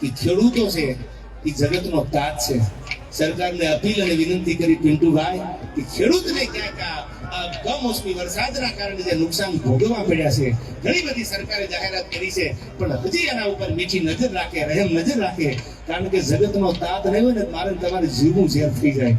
કે ખેડૂતો છે એ જગતનો તાજ છે. સરકારને અપીલ અને વિનંતી કરી પિન્ટુભાઈ કે ખેડૂતને ક્યાંક કમોસમી વરસાદના કારણે જે નુકસાન ભોગવવા પડ્યા છે, ઘણી બધી સરકારે જાહેરાત કરી છે, પણ હજી એના ઉપર મીઠી નજર રાખે, રહેમ નજર રાખે. કારણ કે જગતનો તાત રહ્યો ને મારે તમારે જીવવું ઝેર થઈ જાય.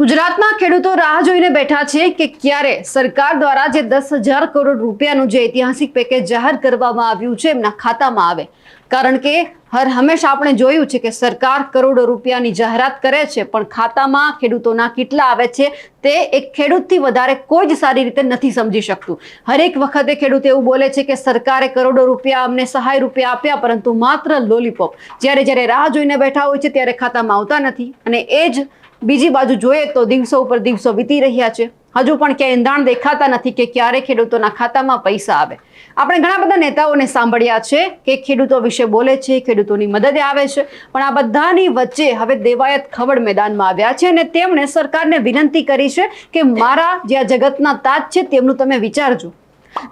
ગુજરાતના ખેડૂતો રાહ જોઈને બેઠા છે કે ક્યારે સરકાર દ્વારા જે દસ હજાર કરોડ રૂપિયાનું જે ઐતિહાસિક પેકેજ જાહેર કરવામાં આવ્યું છે એમના ખાતામાં આવે. કારણ કે હર હંમેશા આપણે જોયું છે કે સરકાર કરોડો રૂપિયાની જાહેરાત કરે છે, પણ ખાતામાં ખેડૂતોના કેટલા આવે છે તે એક ખેડૂતથી વધારે કોઈ જ સારી રીતે નથી સમજી શકતું. હરેક વખતે ખેડૂત એવું બોલે છે કે સરકારે કરોડો રૂપિયા અમને સહાય રૂપિયા આપ્યા, પરંતુ માત્ર લોલીપોપ. જ્યારે જ્યારે રાહ જોઈને બેઠા હોય છે ત્યારે ખાતામાં આવતા નથી. અને એ જ બીજી બાજુ જોઈએ તો દિવસો ઉપર દિવસો વીતી રહ્યા છે. હજુ પણ ક્યાંય એંધાણ દેખાતા નથી કે ક્યારે ખેડૂતોના ખાતામાં પૈસા આવે. આપણે ઘણા બધા નેતાઓને સાંભળ્યા છે કે ખેડૂતો વિશે બોલે છે, ખેડૂતોની મદદે આવે છે, પણ આ બધાની વચ્ચે હવે દેવાયત ખવડ મેદાનમાં આવ્યા છે અને તેમણે સરકારને વિનંતી કરી છે કે મારા જે આ જગતના તાજ છે તેમનું તમે વિચારજો.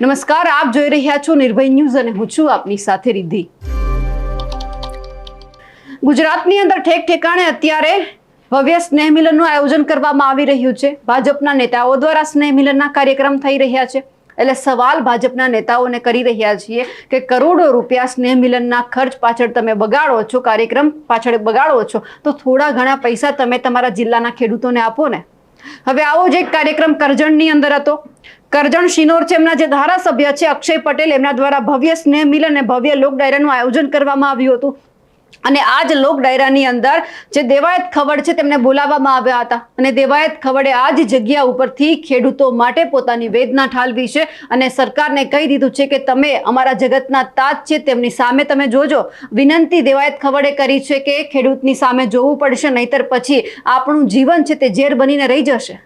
નમસ્કાર, આપ જોઈ રહ્યા છો નિર્ભય ન્યૂઝ અને હું છું આપની સાથે રિદ્ધિ. ગુજરાતની અંદર ઠેક ઠેકાણે અત્યારે ભવ્ય સ્નેહ મિલનનું આયોજન કરવામાં આવી રહ્યું છે. ભાજપના નેતાઓ દ્વારા સ્નેહ મિલનના કાર્યક્રમ થઈ રહ્યા છે. એટલે સવાલ ભાજપના નેતાઓને કરી રહ્યા છીએ કે કરોડો રૂપિયા સ્નેહ મિલનના ખર્ચ પાછળ તમે બગાડો છો, કાર્યક્રમ પાછળ બગાડો છો, તો થોડા ઘણા પૈસા તમે તમારા જિલ્લાના ખેડૂતોને આપો ને. હવે આવો જ એક કાર્યક્રમ કરજણની અંદર હતો. કરજણ શિનોર છે એમના જે ધારાસભ્ય છે, અક્ષય પટેલ, એમના દ્વારા ભવ્ય સ્નેહ મિલન અને ભવ્ય લોક ડાયરાનું આયોજન કરવામાં આવ્યું હતું. અને આ જ લોક ડાયરાની અંદર જે દેવાયત ખવડ છે તેમને બોલાવવામાં આવ્યા હતા. અને દેવાયત ખવડે આ જ જગ્યા ઉપરથી ખેડૂતો માટે પોતાની વેદના ઠાલવી છે અને સરકારને કહી દીધું છે કે તમે અમારા જગતના તાજ છે, તેમની સામે તમે જોજો. વિનંતી દેવાયત ખવડે કરી છે કે ખેડૂતની સામે જોવું પડશે, નહીતર પછી આપણું જીવન છે તે ઝેર બનીને રહી જશે.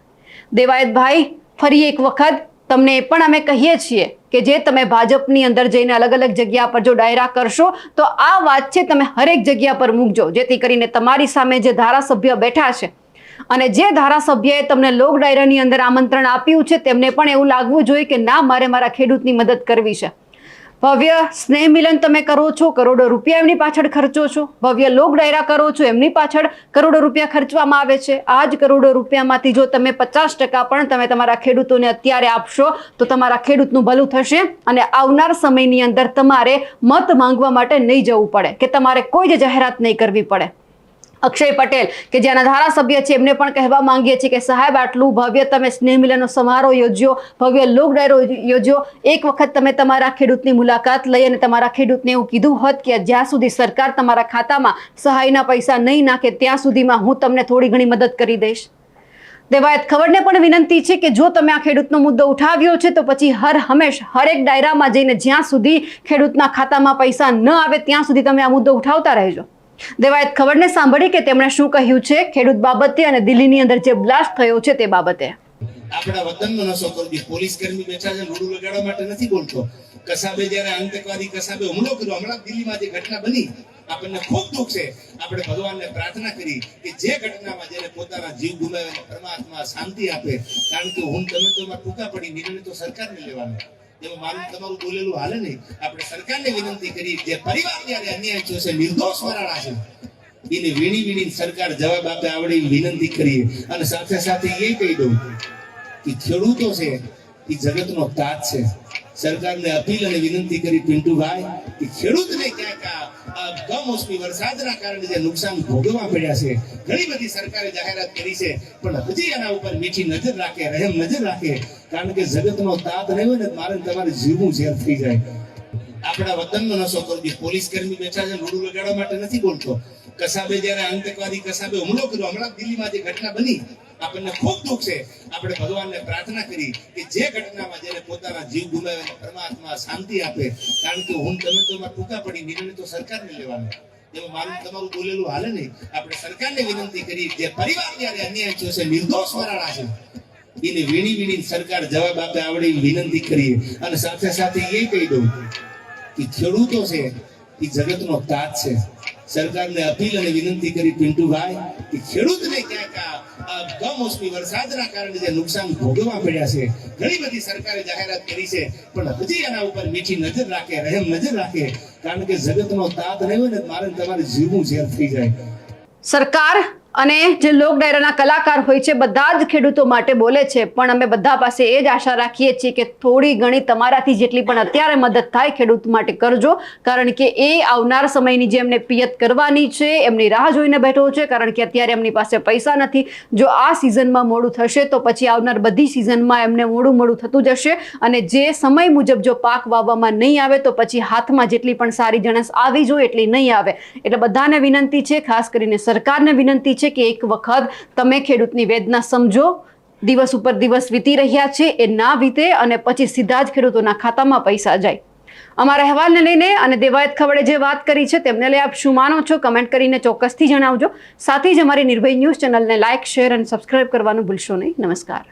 દેવાયતભાઈ, ફરી એક વખત તમને એ પણ અમે કહીએ છીએ કે જે તમે ભાજપની અંદર જઈને અલગ અલગ જગ્યા પર જો ડાયરા કરશો, તો આ વાત છે તમે હરેક જગ્યા પર મૂકજો, જેથી કરીને તમારી સામે જે ધારાસભ્ય બેઠા છે અને જે ધારાસભ્યએ તમને લોક ડાયરાની અંદર આમંત્રણ આપ્યું છે, તેમને પણ એવું લાગવું જોઈએ કે ના, મારે મારા ખેડૂતની મદદ કરવી છે. ભવ્ય સ્નેહ મિલન તમે કરો છો, કરોડો રૂપિયા એમની પાછળ ખર્ચો છો. ભવ્ય લોક ડાયરા કરો છો, એમની પાછળ કરોડો રૂપિયા ખર્ચવામાં આવે છે. આ જ કરોડો રૂપિયામાંથી જો તમે પચાસ ટકા પણ તમે તમારા ખેડૂતોને અત્યારે આપશો, તો તમારા ખેડૂતનું ભલું થશે અને આવનાર સમયની અંદર તમારે મત માંગવા માટે નહીં જવું પડે, કે તમારે કોઈ જ જાહેરાત નહીં કરવી પડે. અક્ષય પટેલ, કે જેના ધારાસભ્ય છે, એમને પણ કહેવા માંગીએ છીએ કે સાહેબ, આટલું ભવ્ય તમે સ્નેહ મિલનનો સમારોહ યોજ્યો, ભવ્ય લોક ડાયરો યોજ્યો, એક વખત તમે તમારા ખેડૂતની મુલાકાત લઈ અને તમારા ખેડૂતને એવું કીધું હોત કે જ્યાં સુધી સરકાર તમારા ખાતામાં સહાયના પૈસા નહીં નાખે, ત્યાં સુધીમાં હું તમને થોડી ઘણી મદદ કરી દઈશ. દેવાયત, ખબરને પણ વિનંતી છે કે જો તમે આ ખેડૂતનો મુદ્દો ઉઠાવ્યો છે, તો પછી હર હંમેશ હરેક ડાયરામાં જઈને જ્યાં સુધી ખેડૂતના ખાતામાં પૈસા ન આવે, ત્યાં સુધી તમે આ મુદ્દો ઉઠાવતા રહેજો. દેવાયત ખબરને સાંભળી કે તેમણે શું કહ્યું છે? ખેડૂત બાબતે અને દિલ્હીની અંદર જે બ્લાસ્ટ થયો છે તે બાબતે. આપણા વતનનો નશો કરવી પોલીસ કર્મી બેઠા છે લૂડું લગાડવા માટે નથી બોલતો. કસાબે જ્યારે આતંકવાદી કસાબે હુમલો કર્યો, હમણાં દિલ્હીમાં જે ઘટના બની, આપણને ખૂબ દુઃખ છે. આપણે ભગવાનને પ્રાર્થના કરી કે જે ઘટનામાં જેને પોતાના જીવ ગુમાવે પરમાત્મા શાંતિ આપે, કારણ કે હું તમે તો ટૂંકા પડી, નિર્ણય તો સરકારને લેવાનો. સરકારને વિનંતી કરી, જે પરિવાર જ્યારે અન્યાય છે એને વીણી વીણી સરકાર જવાબ આપે આવડે વિનંતી કરીએ. અને સાથે સાથે એ કહી દઉં કે ખેડૂતો છે, એ જગતનો તાજ છે. સરકારને અપીલ અને વિનંતી કરી પિન્ટુભાઈ કે ખેડૂતને ક્યાંક કમોસમી વરસાદના કારણે જે નુકસાન ભોગવવા પડ્યા છે, ઘણી બધી સરકારે જાહેરાત કરી છે, પણ હજી એના ઉપર મીઠી નજર રાખે, રહેમ નજર રાખે, કારણ કે જગતનો તાત રહ્યો ને મારે તમારે જીવવું ઝેર થઈ જાય. આપણા વતનનો નશો કરવી પોલીસ કર્મી બેઠા છે, રૂડું લગાડવા માટે નથી બોલતો. કસાબે જ્યારે આતંકવાદી કસાબે હુમલો કર્યો, હમણાં દિલ્હીમાં જે ઘટના બની આપણને ખૂબ દુઃખ છે. આપણે ભગવાનને પ્રાર્થના કરી કે જે ઘટનામાં જેને પોતાના જીવ ગુમાવ્યા પરમાત્મા શાંતિ આપે. કારણ કે હું તમે તો ટૂંકા પડી, નિર્ણય તો સરકારને લેવાનો. એમાં મારું તમારું બોલેલું હાલે નહીં. આપણે સરકારને વિનંતી કરી, જે પરિવાર જયારે અન્યાય થયો છે, નિર્દોષ મરાણા છે. એને વીણી વીણી સરકાર જવાબ આપે આવડે વિનંતી કરીએ. અને સાથે સાથે એ કહી દઉં કે ખેડૂતો છે, એ જગતનો તાજ છે. સરકારને અપીલ અને વિનંતી કરી પિન્ટુભાઈ કે ખેડૂતને ક્યાંક કમોસમી વરસાદના કારણે જે નુકસાન ભોગવવા પડ્યા છે, ઘણી બધી સરકારે જાહેરાત કરી છે, પણ હજી એના ઉપર મીઠી નજર રાખે, રહેમ નજર રાખે, કારણ કે જગતનો તાત રહ્યો ને મારે તમારે જીવવું ઝેર થઈ જાય. સરકાર અને જે લોક ડાયરાના કલાકાર હોય છે, બધા જ ખેડૂતો માટે બોલે છે. પણ અમે બધા પાસે એ જ આશા રાખીએ છીએ કે થોડી ઘણી તમારાથી જેટલી પણ અત્યારે મદદ થાય ખેડૂત માટે કરજો. કારણ કે એ આવનાર સમયની જે એમને પિયત કરવાની છે, એમની રાહ જોઈને બેઠો છે. કારણ કે અત્યારે એમની પાસે પૈસા નથી. જો આ સિઝનમાં મોડું થશે, તો પછી આવનાર બધી સિઝનમાં એમને મોડું મોડું થતું જશે. અને જે સમય મુજબ જો પાક વાવવામાં નહીં આવે, તો પછી હાથમાં જેટલી પણ સારી જણસ આવી જોઈએ, એટલી નહીં આવે. એટલે બધાને વિનંતી છે, ખાસ કરીને સરકારને વિનંતી છે કે એક વખત તમે ખેડૂતની વેદના સમજો. દિવસ ઉપર દિવસ વીતી રહ્યા છે, એ ના વીતે અને પછી સીધા જ ખેડૂતોના ખાતામાં પૈસા જાય. અમારા અહેવાલને લઈને અને દેવાયત ખવડે જે વાત કરી છે, તેમને લઈ આપ શું માનો છો? કમેન્ટ કરીને ચોક્કસથી જણાવજો. સાથે જ અમારી નિર્ભય ન્યૂઝ ચેનલને લાઇક શેર અને સબસ્ક્રાઇબ કરવાનું ભૂલશો નહીં. નમસ્કાર.